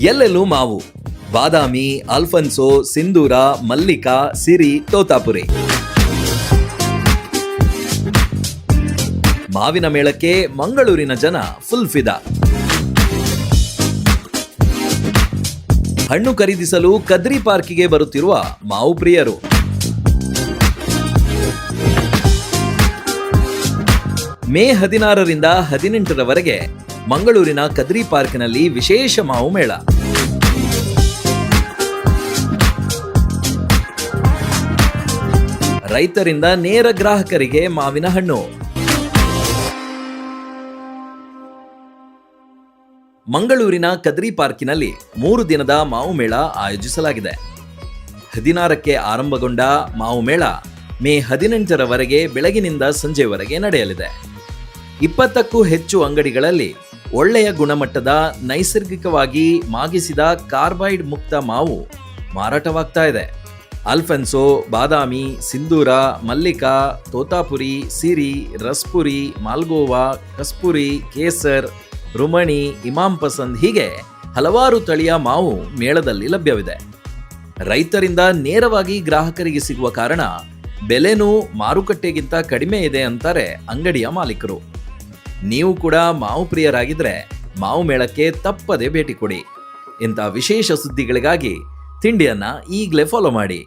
ಎಲ್ಲೆಲ್ಲೂ ಮಾವು. ಬಾದಾಮಿ, ಅಲ್ಫನ್ಸೋ, ಸಿಂಧೂರ, ಮಲ್ಲಿಕಾ, ಸಿರಿ, ತೋತಾಪುರಿ. ಮಾವಿನ ಮೇಳಕ್ಕೆ ಮಂಗಳೂರಿನ ಜನ ಫುಲ್ ಫಿದಾ ಹಣ್ಣು ಖರೀದಿಸಲು ಕದ್ರಿ ಪಾರ್ಕಿಗೆ ಬರುತ್ತಿರುವ ಮಾವು ಪ್ರಿಯರು. ಮೇ ಹದಿನಾರರಿಂದ ಹದಿನೆಂಟರವರೆಗೆ ಮಂಗಳೂರಿನ ಕದ್ರಿ ಪಾರ್ಕ್ನಲ್ಲಿ ವಿಶೇಷ ಮಾವು ಮೇಳ. ರೈತರಿಂದ ನೇರ ಗ್ರಾಹಕರಿಗೆ ಮಾವಿನ ಹಣ್ಣು. ಮಂಗಳೂರಿನ ಕದ್ರಿ ಪಾರ್ಕಿನಲ್ಲಿ ಮೂರು ದಿನದ ಮಾವು ಮೇಳ ಆಯೋಜಿಸಲಾಗಿದೆ. ಹದಿನಾರಕ್ಕೆ ಆರಂಭಗೊಂಡ ಮಾವು ಮೇಳ ಮೇ ಹದಿನೆಂಟರವರೆಗೆ ಬೆಳಗಿನಿಂದ ಸಂಜೆವರೆಗೆ ನಡೆಯಲಿದೆ. ಇಪ್ಪತ್ತಕ್ಕೂ ಹೆಚ್ಚು ಅಂಗಡಿಗಳಲ್ಲಿ ಒಳ್ಳೆಯ ಗುಣಮಟ್ಟದ ನೈಸರ್ಗಿಕವಾಗಿ ಮಾಗಿಸಿದ ಕಾರ್ಬೈಡ್ ಮುಕ್ತ ಮಾವು ಮಾರಾಟವಾಗ್ತಾ ಇದೆ. ಅಲ್ಫೆನ್ಸೋ, ಬಾದಾಮಿ, ಸಿಂಧೂರ, ಮಲ್ಲಿಕಾ, ತೋತಾಪುರಿ, ಸಿರಿ, ರಸ್ಪುರಿ, ಮಾಲ್ಗೋವಾ, ಕಸ್ಪುರಿ, ಕೇಸರ್, ರುಮಣಿ, ಇಮಾಮ್ ಪಸಂದ್ ಹೀಗೆ ಹಲವಾರು ತಳಿಯ ಮಾವು ಮೇಳದಲ್ಲಿ ಲಭ್ಯವಿದೆ. ರೈತರಿಂದ ನೇರವಾಗಿ ಗ್ರಾಹಕರಿಗೆ ಸಿಗುವ ಕಾರಣ ಬೆಲೆನೂ ಮಾರುಕಟ್ಟೆಗಿಂತ ಕಡಿಮೆ ಇದೆ ಅಂತಾರೆ ಅಂಗಡಿಯ ಮಾಲೀಕರು. ನೀವು ಕೂಡ ಮಾವು ಪ್ರಿಯರಾಗಿದ್ರೆ ಮಾವು ಮೇಳಕ್ಕೆ ತಪ್ಪದೆ ಭೇಟಿ ಕೊಡಿ. ಇಂಥ ವಿಶೇಷ ಸುದ್ದಿಗಳಿಗಾಗಿ ತಿಂಡಿಯನ್ನ ಈಗಲೇ ಫಾಲೋ ಮಾಡಿ.